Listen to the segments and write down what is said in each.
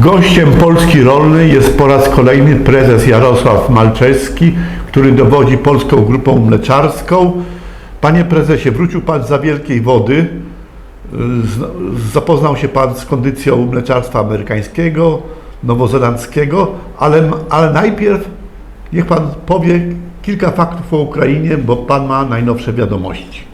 Gościem Polski Rolnej jest po raz kolejny prezes Jarosław Malczewski, który dowodzi Polską Grupą Mleczarską. Panie prezesie, wrócił Pan za wielkiej wody. Zapoznał się Pan z kondycją mleczarstwa amerykańskiego, nowozelandzkiego, ale, ale najpierw niech Pan powie kilka faktów o Ukrainie, bo Pan ma najnowsze wiadomości.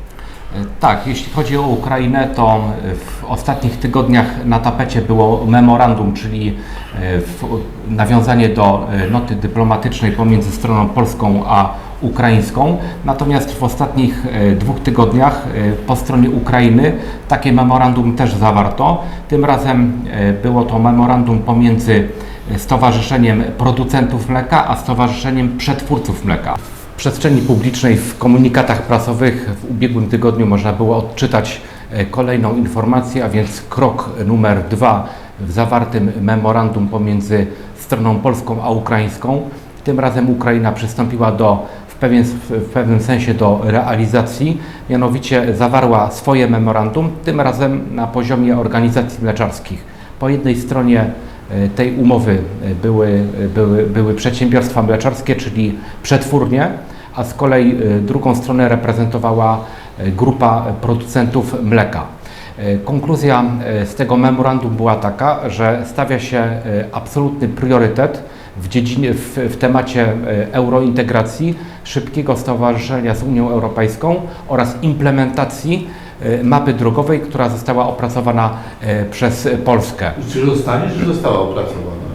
Tak, jeśli chodzi o Ukrainę, to w ostatnich tygodniach na tapecie było memorandum, czyli e, nawiązanie do e, noty dyplomatycznej pomiędzy stroną polską a ukraińską. Natomiast w ostatnich e, dwóch tygodniach e, po stronie Ukrainy takie memorandum też zawarto. Tym razem e, było to memorandum pomiędzy Stowarzyszeniem Producentów Mleka a Stowarzyszeniem Przetwórców Mleka. Przestrzeni publicznej, w komunikatach prasowych w ubiegłym tygodniu można było odczytać e, kolejną informację, a więc krok numer dwa w zawartym memorandum pomiędzy stroną polską a ukraińską. Tym razem Ukraina przystąpiła do, w, pewien, w pewnym sensie do realizacji, mianowicie zawarła swoje memorandum, tym razem na poziomie organizacji mleczarskich. Po jednej stronie tej umowy e, były, e, były, były przedsiębiorstwa mleczarskie, czyli przetwórnie, a z kolei e, drugą stronę reprezentowała e, grupa producentów mleka. E, Konkluzja e, z tego memorandum była taka, że stawia się e, absolutny priorytet w, dziedzinie, w, w temacie e, eurointegracji, szybkiego stowarzyszenia z Unią Europejską oraz implementacji e, mapy drogowej, która została opracowana e, przez Polskę. Czy zostanie, czy została opracowana?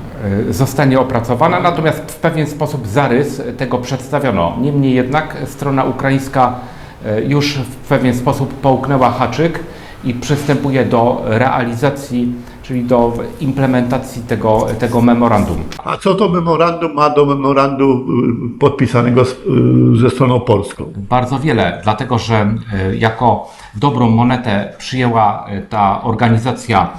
E, zostanie opracowana, natomiast w pewien sposób zarys tego przedstawiono. Niemniej jednak strona ukraińska e, już w pewien sposób połknęła haczyk i przystępuje do realizacji, czyli do implementacji tego, tego memorandum. A co to memorandum ma do memorandum y, podpisanego z, y, ze stroną polską? Bardzo wiele, dlatego że e, jako dobrą monetę przyjęła ta organizacja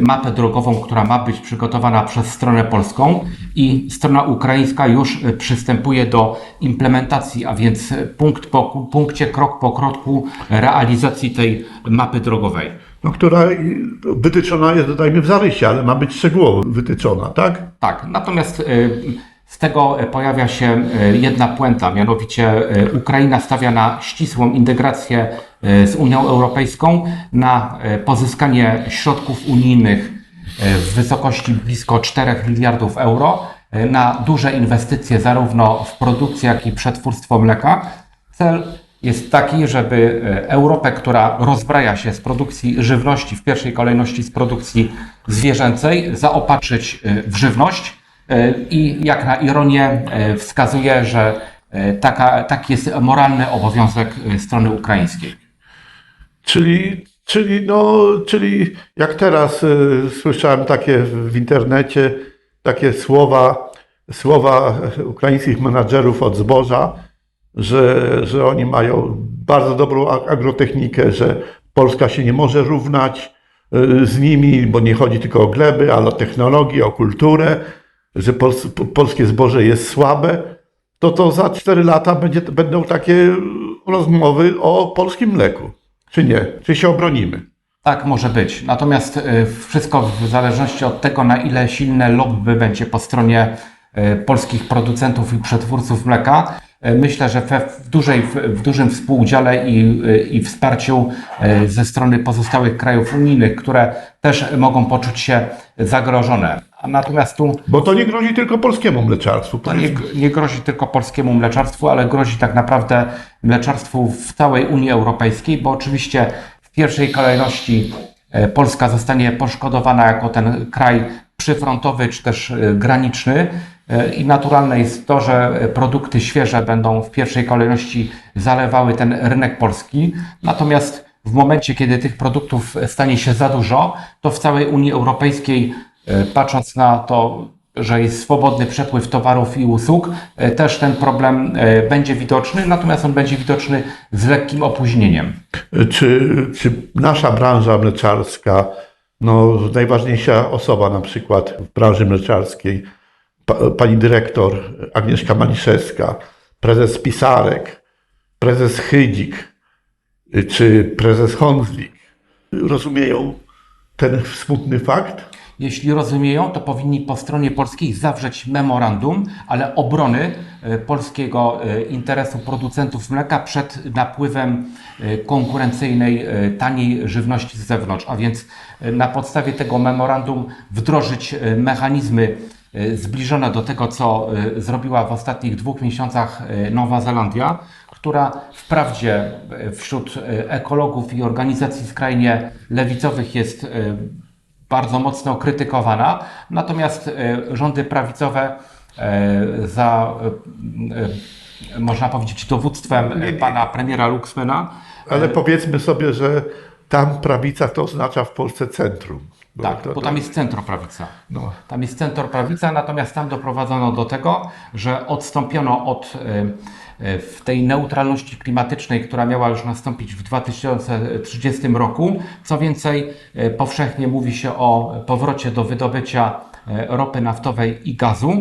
mapę drogową, która ma być przygotowana przez stronę polską i strona ukraińska już przystępuje do implementacji, a więc punkt po punkcie, krok po kroku realizacji tej mapy drogowej. No, która y, wytyczona jest, dodajmy, w zarysie, ale ma być szczegółowo wytyczona, tak? Tak, natomiast e, z tego e, pojawia się e, jedna puenta, mianowicie Ukraina stawia na ścisłą integrację z Unią Europejską, na pozyskanie środków unijnych w wysokości blisko 4 miliardów euro, na duże inwestycje zarówno w produkcję, jak i przetwórstwo mleka. Cel jest taki, żeby e, Europę, która rozbraja się z produkcji żywności, w pierwszej kolejności z produkcji zwierzęcej, zaopatrzyć e, w żywność e, i jak na ironię wskazuje, że taka, taki jest moralny obowiązek strony ukraińskiej. Czyli, czyli, no, czyli jak teraz y, słyszałem takie w internecie, takie słowa, słowa ukraińskich menadżerów od zboża, że, że oni mają bardzo dobrą agrotechnikę, że Polska się nie może równać y, z nimi, bo nie chodzi tylko o gleby, ale o technologię, o kulturę, że pols, po- polskie zboże jest słabe, to to za 4 lata będzie, będą takie rozmowy o polskim mleku. Czy nie? Czy się obronimy? Tak może być. Natomiast e, wszystko w zależności od tego, na ile silne lobby będzie po stronie e, polskich producentów i przetwórców mleka. E, Myślę, że w, dużej, w, dużym współudziale i, e, i wsparciu e, ze strony pozostałych krajów unijnych, które też mogą poczuć się zagrożone. Natomiast tu Bo to nie grozi tylko polskiemu mleczarstwu. to nie, nie grozi tylko polskiemu mleczarstwu, ale grozi tak naprawdę mleczarstwu w całej Unii Europejskiej, bo oczywiście w pierwszej kolejności Polska zostanie poszkodowana jako ten kraj przyfrontowy czy też graniczny. E, I naturalne jest to, że produkty świeże będą w pierwszej kolejności zalewały ten rynek polski. Natomiast w momencie, kiedy tych produktów stanie się za dużo, to w całej Unii Europejskiej, e, patrząc na to, że jest swobodny przepływ towarów i usług, e, też ten problem będzie widoczny, natomiast on będzie widoczny z lekkim opóźnieniem. Czy, czy nasza branża mleczarska, no najważniejsza osoba na przykład w branży mleczarskiej, pa, pani dyrektor Agnieszka Maniszewska, prezes Pisarek, prezes Chydzik, czy prezes Honzlik, rozumieją ten smutny fakt? Jeśli rozumieją, to powinni po stronie polskiej zawrzeć memorandum, ale obrony e, polskiego e, interesu producentów mleka przed napływem konkurencyjnej, taniej żywności z zewnątrz. A więc na podstawie tego memorandum wdrożyć mechanizmy e, zbliżone do tego, co e, zrobiła w ostatnich dwóch miesiącach e, Nowa Zelandia, która wprawdzie wśród ekologów i organizacji skrajnie lewicowych jest bardzo mocno krytykowana, natomiast rządy prawicowe za, można powiedzieć, dowództwem pana premiera Luxmana, Ale powiedzmy sobie, że tam prawica to oznacza w Polsce centrum. Tak, bo tam jest centroprawica. No. Tam jest centroprawica, natomiast tam doprowadzono do tego, że odstąpiono od e, e, w tej neutralności klimatycznej, która miała już nastąpić w 2030 roku. Co więcej, e, powszechnie mówi się o powrocie do wydobycia ropy naftowej i gazu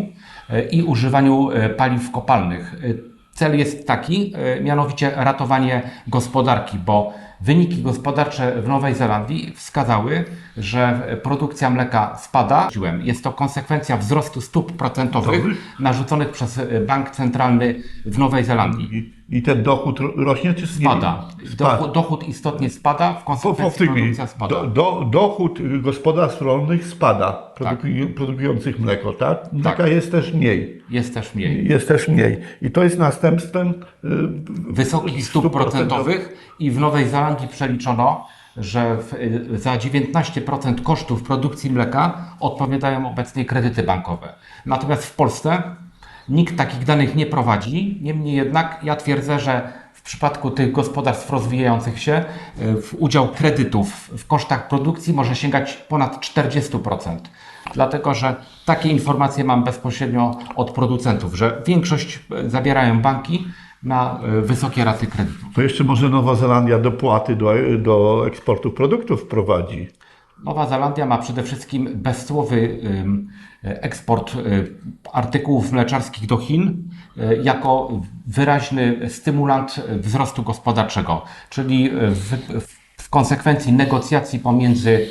i używaniu paliw kopalnych. Cel jest taki, mianowicie ratowanie gospodarki, bo wyniki gospodarcze w Nowej Zelandii wskazały, że produkcja mleka spada. Jest to konsekwencja wzrostu stóp procentowych narzuconych przez Bank Centralny w Nowej Zelandii. I, ten dochód ro- rośnie czy Spada. Spada. Dochód, istotnie spada, w Po, konsekwencji powtórnij, produkcja spada. do, do, dochód gospodarstw rolnych spada, Tak. produku, produkujących mleko, tak? Mleka Tak. jest też mniej. Jest też mniej. Jest też mniej. I to jest następstwem wysokich stóp procentowych i w Nowej Zelandii przeliczono, że w, y, za 19% kosztów produkcji mleka odpowiadają obecnie kredyty bankowe. Natomiast w Polsce nikt takich danych nie prowadzi. Niemniej jednak ja twierdzę, że w przypadku tych gospodarstw rozwijających się y, udział kredytów w kosztach produkcji może sięgać ponad 40%. Dlatego, że takie informacje mam bezpośrednio od producentów, że większość y, zabierają banki na y, wysokie raty kredytu. To jeszcze może Nowa Zelandia dopłaty do, do eksportu produktów wprowadzi. Nowa Zelandia ma przede wszystkim bezcłowy eksport y, artykułów mleczarskich do Chin y, jako wyraźny stymulant wzrostu gospodarczego, czyli w, w, w konsekwencji negocjacji pomiędzy y,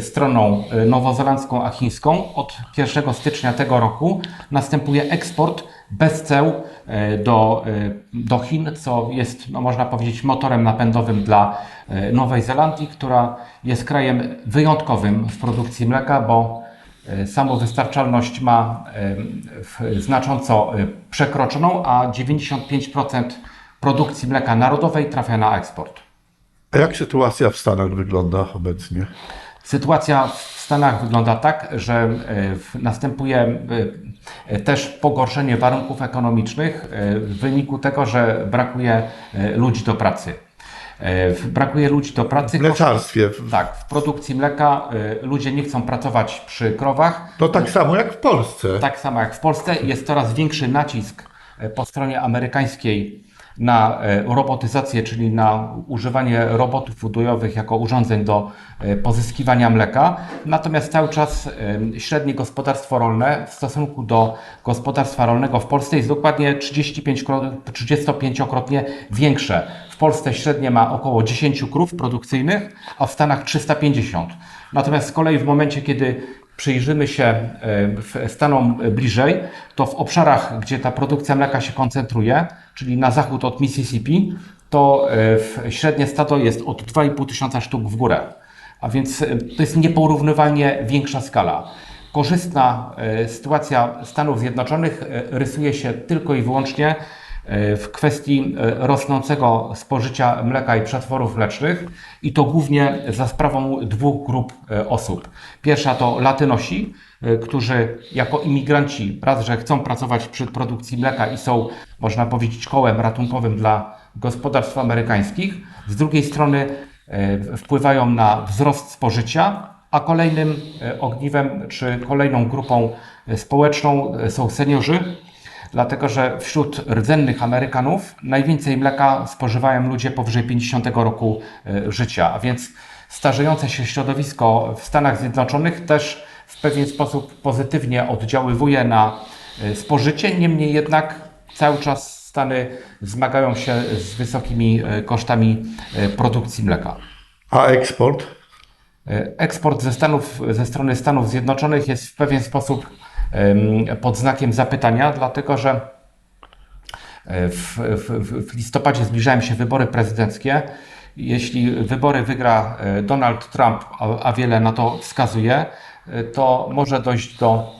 stroną y, nowozelandzką a chińską od 1 stycznia tego roku następuje eksport bez ceł y, do, do Chin, co jest, no, można powiedzieć, motorem napędowym dla Nowej Zelandii, która jest krajem wyjątkowym w produkcji mleka, bo samowystarczalność ma znacząco przekroczoną, a 95% produkcji mleka narodowej trafia na eksport. A jak sytuacja w Stanach wygląda obecnie? Sytuacja w Stanach wygląda tak, że e, następuje e, też pogorszenie warunków ekonomicznych e, w wyniku tego, że brakuje e, ludzi do pracy. E, Brakuje ludzi do pracy. W mleczarstwie. Tak, w produkcji mleka e, ludzie nie chcą pracować przy krowach. To tak samo jak w Polsce. Tak samo jak w Polsce jest coraz większy nacisk e, po stronie amerykańskiej na e, robotyzację, czyli na używanie robotów udojowych jako urządzeń do e, pozyskiwania mleka. Natomiast cały czas e, średnie gospodarstwo rolne w stosunku do gospodarstwa rolnego w Polsce jest dokładnie 35, 35-krotnie większe. W Polsce średnie ma około 10 krów produkcyjnych, a w Stanach 350. Natomiast z kolei w momencie, kiedy przyjrzymy się e, Stanom bliżej, to w obszarach, gdzie ta produkcja mleka się koncentruje, czyli na zachód od Mississippi, to e, średnie stado jest od 2,5 tysiąca sztuk w górę. A więc e, to jest nieporównywalnie większa skala. Korzystna sytuacja Stanów Zjednoczonych rysuje się tylko i wyłącznie w kwestii e, rosnącego spożycia mleka i przetworów mlecznych i to głównie za sprawą dwóch grup e, osób. Pierwsza to latynosi, e, którzy jako imigranci raz, że chcą pracować przy produkcji mleka i są, można powiedzieć, kołem ratunkowym dla gospodarstw amerykańskich. Z drugiej strony e, wpływają na wzrost spożycia, a kolejnym e, ogniwem czy kolejną grupą e, społeczną e, są seniorzy, dlatego że wśród rdzennych Amerykanów najwięcej mleka spożywają ludzie powyżej 50 roku e, życia, a więc starzejące się środowisko w Stanach Zjednoczonych też w pewien sposób pozytywnie oddziaływuje na e, spożycie, niemniej jednak cały czas Stany zmagają się z wysokimi e, kosztami produkcji mleka. A eksport? Eksport ze, Stanów, ze strony Stanów Zjednoczonych jest w pewien sposób pod znakiem zapytania, dlatego że e, w, w, w listopadzie zbliżają się wybory prezydenckie. Jeśli wybory wygra e, Donald Trump, a, wiele na to wskazuje, e, to może dojść do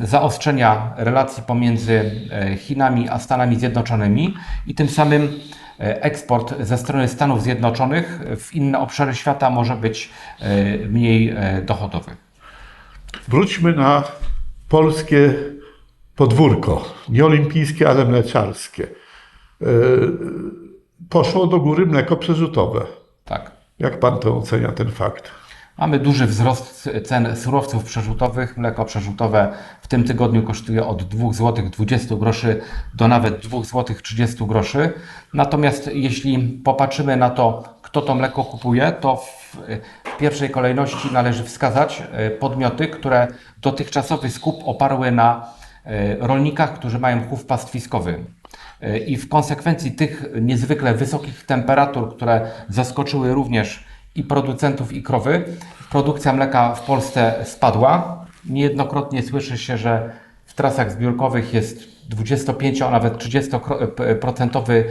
zaostrzenia relacji pomiędzy Chinami a Stanami Zjednoczonymi i tym samym eksport ze strony Stanów Zjednoczonych w inne obszary świata może być mniej dochodowy. Wróćmy na polskie podwórko. Nie olimpijskie, ale mleczarskie. E, Poszło do góry mleko przerzutowe. Tak. Jak pan to ocenia, ten fakt? Mamy duży wzrost cen surowców przerzutowych. Mleko przerzutowe w tym tygodniu kosztuje od 2 zł 20 groszy do nawet 2 zł 30 groszy. Natomiast jeśli popatrzymy na to, kto to mleko kupuje, to w, pierwszej kolejności należy wskazać e, podmioty, które dotychczasowy skup oparły na e, rolnikach, którzy mają chów pastwiskowy. E, I w konsekwencji tych niezwykle wysokich temperatur, które zaskoczyły również i producentów, i krowy, produkcja mleka w Polsce spadła. Niejednokrotnie słyszy się, że w trasach zbiórkowych jest 25, a nawet 30%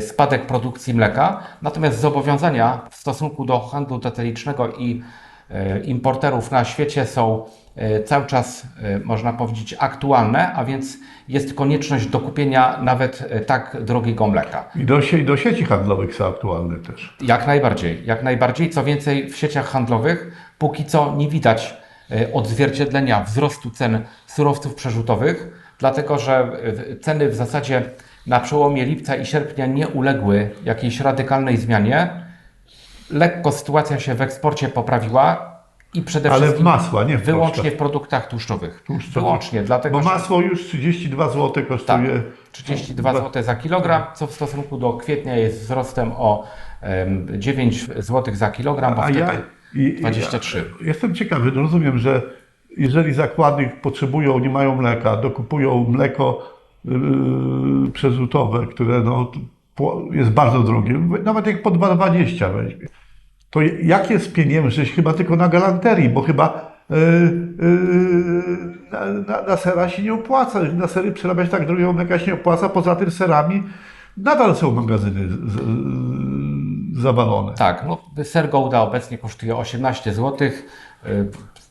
spadek produkcji mleka. Natomiast zobowiązania w stosunku do handlu detalicznego i e, importerów na świecie są e, cały czas, e, można powiedzieć, aktualne, a więc jest konieczność dokupienia nawet e, tak drogiego mleka. I do, sie- do sieci handlowych są aktualne też. Jak najbardziej, jak najbardziej. Co więcej, w sieciach handlowych póki co nie widać e, odzwierciedlenia wzrostu cen surowców przerzutowych, dlatego że e, ceny w zasadzie na przełomie lipca i sierpnia nie uległy jakiejś radykalnej zmianie. Lekko sytuacja się w eksporcie poprawiła i przede Ale w wszystkim masła, nie w wyłącznie kosztach. w produktach tłuszczowych. Tłuszczowych. Wyłącznie, dlatego Bo masło już 32 zł tak, kosztuje. 32 zł za kilogram, co w stosunku do kwietnia jest wzrostem o em, 9 zł za kilogram, bo A wtedy ja i- i- 23. Ja, jestem ciekawy, no rozumiem, że jeżeli zakłady potrzebują, nie mają mleka, dokupują mleko yy, przerzutowe, które no, jest bardzo drogie, nawet jak po 2,20 weźmie, to jak jest pieniężyć chyba tylko na galanterii, bo chyba yy, yy, na, na, sera się nie opłaca, na sery przerabiać tak drogiego mleka się nie opłaca, poza tym serami nadal są magazyny z, zawalone. Tak, no, ser Gouda obecnie kosztuje 18 zł.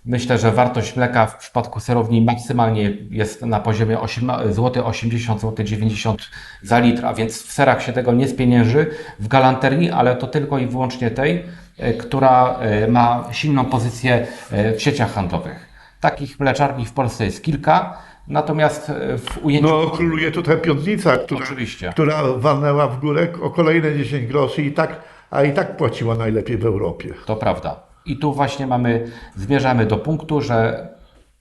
Myślę, że wartość mleka w przypadku serowni maksymalnie jest na poziomie 8 zł, 80 zł 90 za litr, a więc w serach się tego nie spienięży, w galanterii, ale to tylko i wyłącznie tej, e, która e, ma silną pozycję e, w sieciach handlowych. Takich mleczarni w Polsce jest kilka, natomiast w ujęciu No, króluje tutaj piątnica, która, Oczywiście. która walnęła w górę o kolejne 10 groszy i tak, a i tak płaciła najlepiej w Europie. To prawda. I tu właśnie mamy, zmierzamy do punktu, że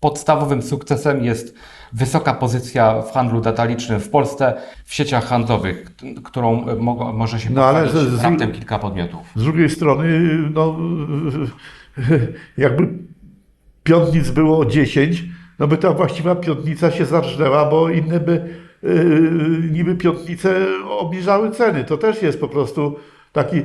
podstawowym sukcesem jest wysoka pozycja w handlu detalicznym w Polsce, w sieciach handlowych, którą mo może się No, ale z- raptem kilka podmiotów. Z drugiej strony, no, jakby piątnic było 10, no by ta właściwa piątnica się zarżnęła, bo inne by yy, niby piątnice obniżały ceny. To też jest po prostu taki,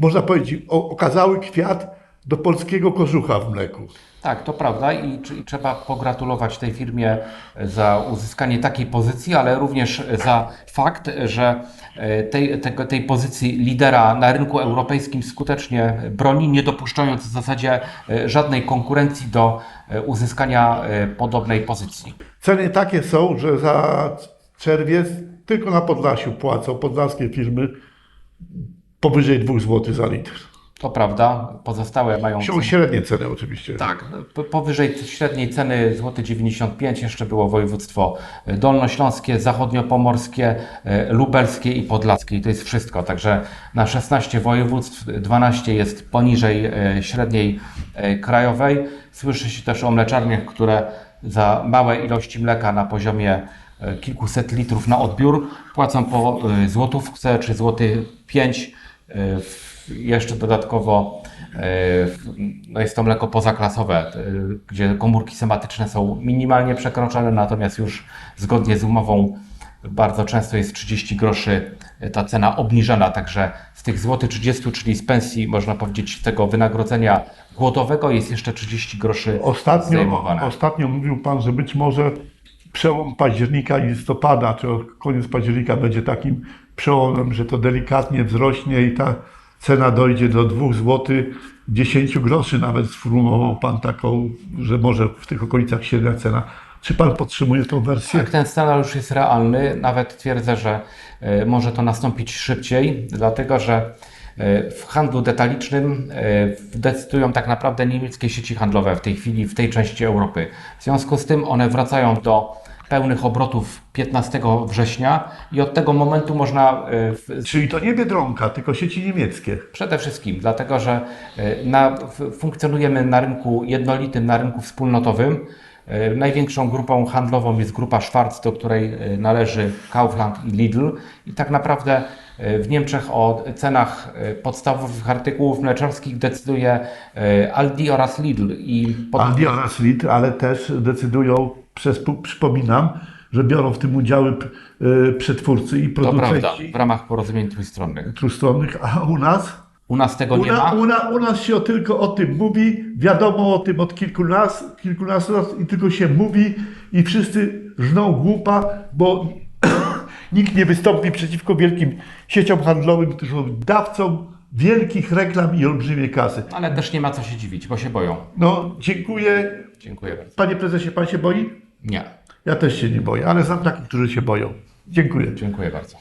można powiedzieć, okazały kwiat do polskiego kożucha w mleku. Tak, to prawda i, i trzeba pogratulować tej firmie za uzyskanie takiej pozycji, ale również za fakt, że e, tej, tego, tej pozycji lidera na rynku europejskim skutecznie broni, nie dopuszczając w zasadzie e, żadnej konkurencji do e, uzyskania e, podobnej pozycji. Ceny takie są, że za czerwiec tylko na Podlasiu płacą podlaskie firmy powyżej 2 zł za litr. To prawda, pozostałe mają. Są średnie ceny oczywiście. Tak, powyżej średniej ceny złoty 95 jeszcze było województwo dolnośląskie, zachodniopomorskie, e, lubelskie i podlaskie i to jest wszystko. Także na 16 województw 12 jest poniżej e, średniej e, krajowej. Słyszy się też o mleczarniach, które za małe ilości mleka na poziomie e, kilkuset litrów na odbiór płacą po e, złotówce czy złoty 5 e, w- jeszcze dodatkowo e, no jest to mleko pozaklasowe, e, gdzie komórki sematyczne są minimalnie przekroczone, natomiast już zgodnie z umową bardzo często jest 30 groszy e, ta cena obniżana, także z tych złoty 30, czyli z pensji, można powiedzieć, tego wynagrodzenia głodowego jest jeszcze 30 groszy Ostatnio, zdejmowane. ostatnio mówił Pan, że być może przełom października i listopada, czy koniec października będzie takim przełomem, że to delikatnie wzrośnie i ta cena dojdzie do 2 zł 10 groszy. Nawet sformułował Pan taką, że może w tych okolicach średnia cena. Czy Pan podtrzymuje tą wersję? Tak, ten scenariusz jest realny. Nawet twierdzę, że e, może to nastąpić szybciej, dlatego że e, w handlu detalicznym e, decydują tak naprawdę niemieckie sieci handlowe w tej chwili w tej części Europy. W związku z tym one wracają do pełnych obrotów 15 września i od tego momentu można e, Czyli to nie Biedronka, tylko sieci niemieckie. Przede wszystkim dlatego, że e, na, funkcjonujemy na rynku jednolitym, na rynku wspólnotowym. E, Największą grupą handlową jest grupa Schwarz, do której należy Kaufland i Lidl. I tak naprawdę w Niemczech o cenach podstawowych artykułów mleczarskich decyduje Aldi oraz Lidl. I pod... Aldi oraz Lidl, ale też decydują, przez, przypominam, że biorą w tym udziały y, przetwórcy i To prawda, producenci w ramach porozumień trójstronnych. trójstronnych, a u nas? U nas tego nie ma. u, na, u nas się tylko o tym mówi, wiadomo o tym od kilkunastu, kilkunastu lat i tylko się mówi i wszyscy żną głupa, bo nikt nie wystąpi przeciwko wielkim sieciom handlowym, którzy są dawcą wielkich reklam i olbrzymiej kasy. Ale też nie ma co się dziwić, bo się boją. No, dziękuję. Dziękuję bardzo. Panie prezesie, pan się boi? Nie, Ja też się nie boję, ale znam takich, którzy się boją. Dziękuję. dziękuję bardzo.